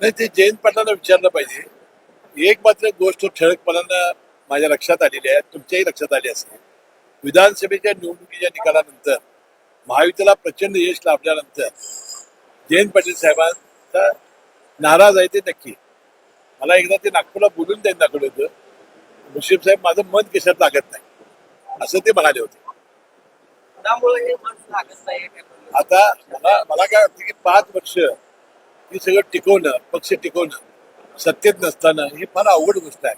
नाही ते जयंत पाटलांना विचारलं पाहिजे. एक मात्र गोष्ट ठळकपणानं माझ्या लक्षात आलेली आहे तुमच्याही लक्षात आली असेल. विधानसभेच्या निवडणुकीच्या निकालानंतर महायुतीला प्रचंड यश लाभल्यानंतर जयंत पाटील साहेबांचा नाराज आहे ते नक्की. मला एकदा ते नागपूरला बोलून त्यांनी दाखवलं होतं. मुश्रीफ साहेब माझं मन कशात लागत नाही. असं ते म्हणाले होते. आता मला मला काय वाटतं की पाच वर्ष ही सगळं टिकवणं पक्ष टिकवणं सत्तेत नसताना ही फार अवघड गोष्ट आहे.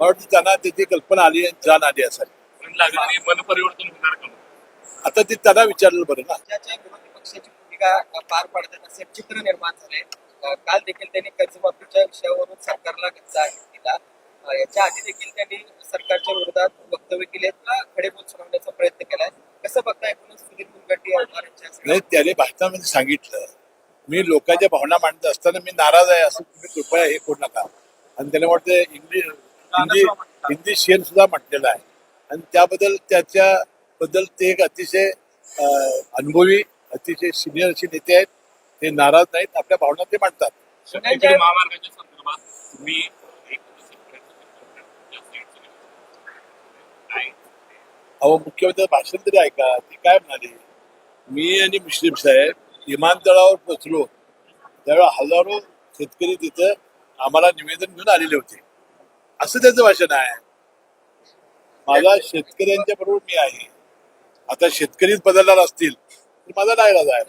मला वाटतं त्यांना त्याची कल्पना आली आणि जाण आली असावी. मन परिवर्तन होणार का? आता ते त्यांना विचारलं बरं ना. राज्याच्या विरोधी पक्षाची भूमिका पार पाडतात? असे चित्र निर्माण झाले काल देखील त्यांनी कर्जमाफीच्या विषयावरून सरकारला गच्चा दिला याच्या आधी देखील त्यांनी सरकारच्या विरोधात वक्तव्य केले. खडेबोल सुनावण्याचा प्रयत्न केलाय. कसं बघता एकूणच सुनील मुनगंटी नाही त्याने भाषणामध्ये सांगितलं. मी लोकांच्या भावना मांडत असताना मी नाराज आहे असं तुम्ही कृपया हे करू नका. आणि त्याने वाटतं इंग्लिश हिंदी हिंदी शेर सुद्धा म्हटलेला आहे. आणि त्याबद्दल त्याच्याबद्दल ते एक अतिशय अनुभवी अतिशय सिनियर असे नेते आहेत. ते नाराज नाहीत आपल्या भावना ते मांडतात. महामार्गाच्या संदर्भात तुम्ही. अहो मुख्यमंत्री भाषण तरी ऐका. ते काय म्हणाले? मी आणि मुश्रीफ साहेब विमानतळावर पोचलो त्यावेळेला हजारो शेतकरी तिथं आम्हाला निवेदन घेऊन आलेले होते. असं त्याचं भाषण आहे. माझा शेतकऱ्यांच्या बरोबर मी आहे. आता शेतकरीच बदलणार असतील तर माझा नाईलाज आहे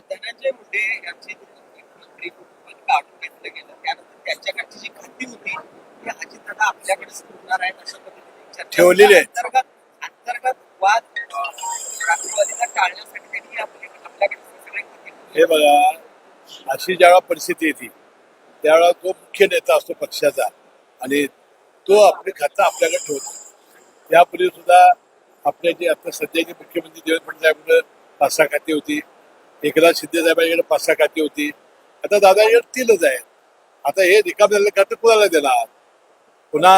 धनंजय मुंडे यांची मंत्री काढून घेतलं गेलं त्यानंतर त्यांच्याकडची जी खाती होती ती अजितदादा आपल्याकडे सोडणार आहेत अशा पद्धतीने चर्चा ठेवलेली आहे. अंतर्गत अंतर्गत वाद राष्ट्रवादीला टाळण्यासाठी त्यांनी आपल्या आपल्याकडे सगळे खाते हे बघा अशी ज्यावेळा परिस्थिती येते त्यावेळा तो मुख्य नेता असतो पक्षाचा आणि तो आपली खातं आपल्याकडे ठेवतो. यापूर्वी सुद्धा आपल्या जे आता सध्याचे मुख्यमंत्री देवेंद्र फडणवीस पाच सहा खाती होती एकनाथ शिंदे साहेबांकडे पाच सहा खाती होती. आता दादाकडे तीनच आहेत. आता हे रिकाम झालेलं खातं कुणाला देणार? पुन्हा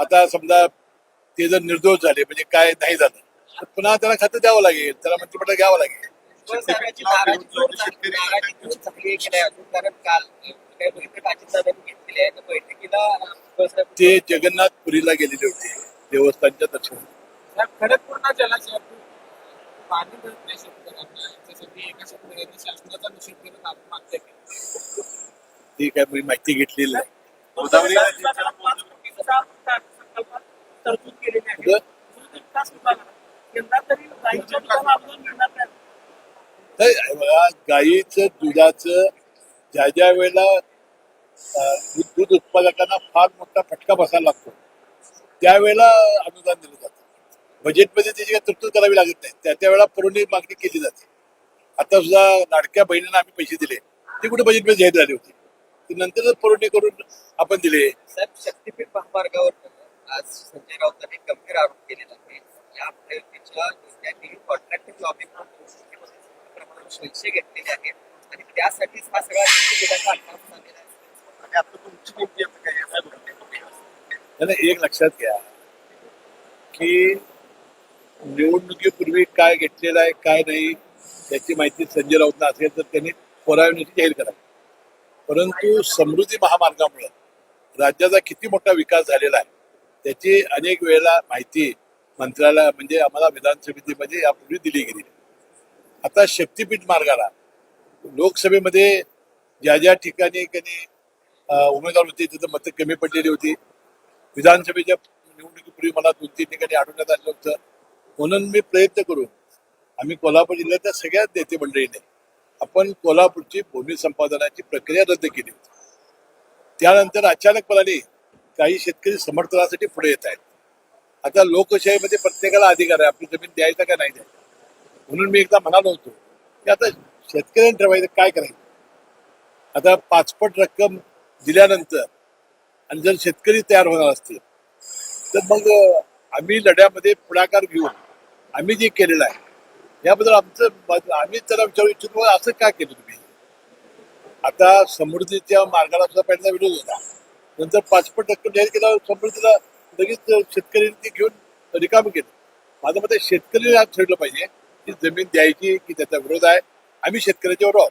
आता समजा ते जर निर्दोष झाले म्हणजे काय नाही झालं तर पुन्हा त्याला खातं द्यावं लागेल त्याला मंत्रिमंडळ घ्यावं लागेल. ते जगन्नाथपुरीला गेलेले होते. देवस्थानच्या दर्शनाला खडकपूर्णा जलाशयातून पाणी मिळत नाही शेतकऱ्यांना. याच्यासाठी एका शेतकऱ्यांनी शासनाचा निषेध करत आपण मागण्या केल्या ती काय मी माहिती घेतलेली नाही. गोदावरी तरतूद केलेली आहे. यंदा तरी गाईच्या दुधाला अनुदान मिळणार नाही नाही, हे बघा, गाईचं दुधाचं ज्या ज्या वेळेला दूध उत्पादकांना फार मोठा फटका बसायला लागतो त्यावेळेला अनुदान दिलं जातं. बजेटमध्ये त्याची काही तरतूद करावी लागत नाही. त्या त्यावेळेला पुरवणी मागणी केली जाते. आता सुद्धा लाडक्या बहिणींना आम्ही पैसे दिले. ते कुठे बजेटमध्ये जाहीर झाले होते? ते नंतरच पुरवणी करून आपण दिले. साहेब शक्तीपीठ महामार्गावर आज संजय राऊतांनी गंभीर आरोप केलेला आहे. या पैसे घेतलेले आहेत आणि त्यासाठीच हा सगळा झालेला आहे. आणि आता तुमची कोणती आता काय आहे? त्याला एक लक्षात घ्या की निवडणुकीपूर्वी काय घेतलेलं आहे काय नाही त्याची माहिती संजय राऊतला असेल तर त्यांनी पुराव्यानुसार जाहीर करा परंतु समृद्धी महामार्गामुळे राज्याचा किती मोठा विकास झालेला आहे त्याची अनेक वेळेला माहिती मंत्र्याला म्हणजे आम्हाला विधानसभेमध्ये यापूर्वी दिली गेली आता शक्तीपीठ मार्गाला लोकसभेमध्ये ज्या ज्या ठिकाणी कधी उमेदवार होते तिथं मतं कमी पडलेली होती. विधानसभेच्या निवडणुकीपूर्वी मला दोन तीन ठिकाणी आढळण्यात आलं होतं. म्हणून मी प्रयत्न करून आम्ही कोल्हापूर जिल्ह्यातल्या सगळ्याच नेते मंडळीने आपण कोल्हापूरची भूमी संपादनाची प्रक्रिया रद्द केली होती. त्यानंतर अचानकपणाने काही शेतकरी समर्थनासाठी पुढे येत आहेत. आता लोकशाहीमध्ये प्रत्येकाला अधिकार आहे. आपली जमीन द्यायचा का नाही द्यायचा? म्हणून मी एकदा म्हणालो होतो की आता शेतकऱ्यांनी ठरवायचं काय करायचं? आता पाचपट रक्कम दिल्यानंतर आणि जर शेतकरी तयार होणार असतील तर मग आम्ही लढ्यामध्ये पुढाकार घेऊन आम्ही जे केलेलं आहे याबद्दल आमचं आम्ही त्याला विचारू इच्छितो असं का केलं तुम्ही? आता समृद्धीच्या मार्गाला सुद्धा पहिल्यांदा विरोध होता. नंतर पाचपट रक्कम जाहीर केल्यावर समृद्धीला लगेच शेतकऱ्यांनी घेऊन रिकामी केलं. माझं मते शेतकरी आज ठरलं पाहिजे. की जमीन द्यायची की त्याचा विरोध आहे. आम्ही शेतकऱ्याच्या बरोबर आहोत.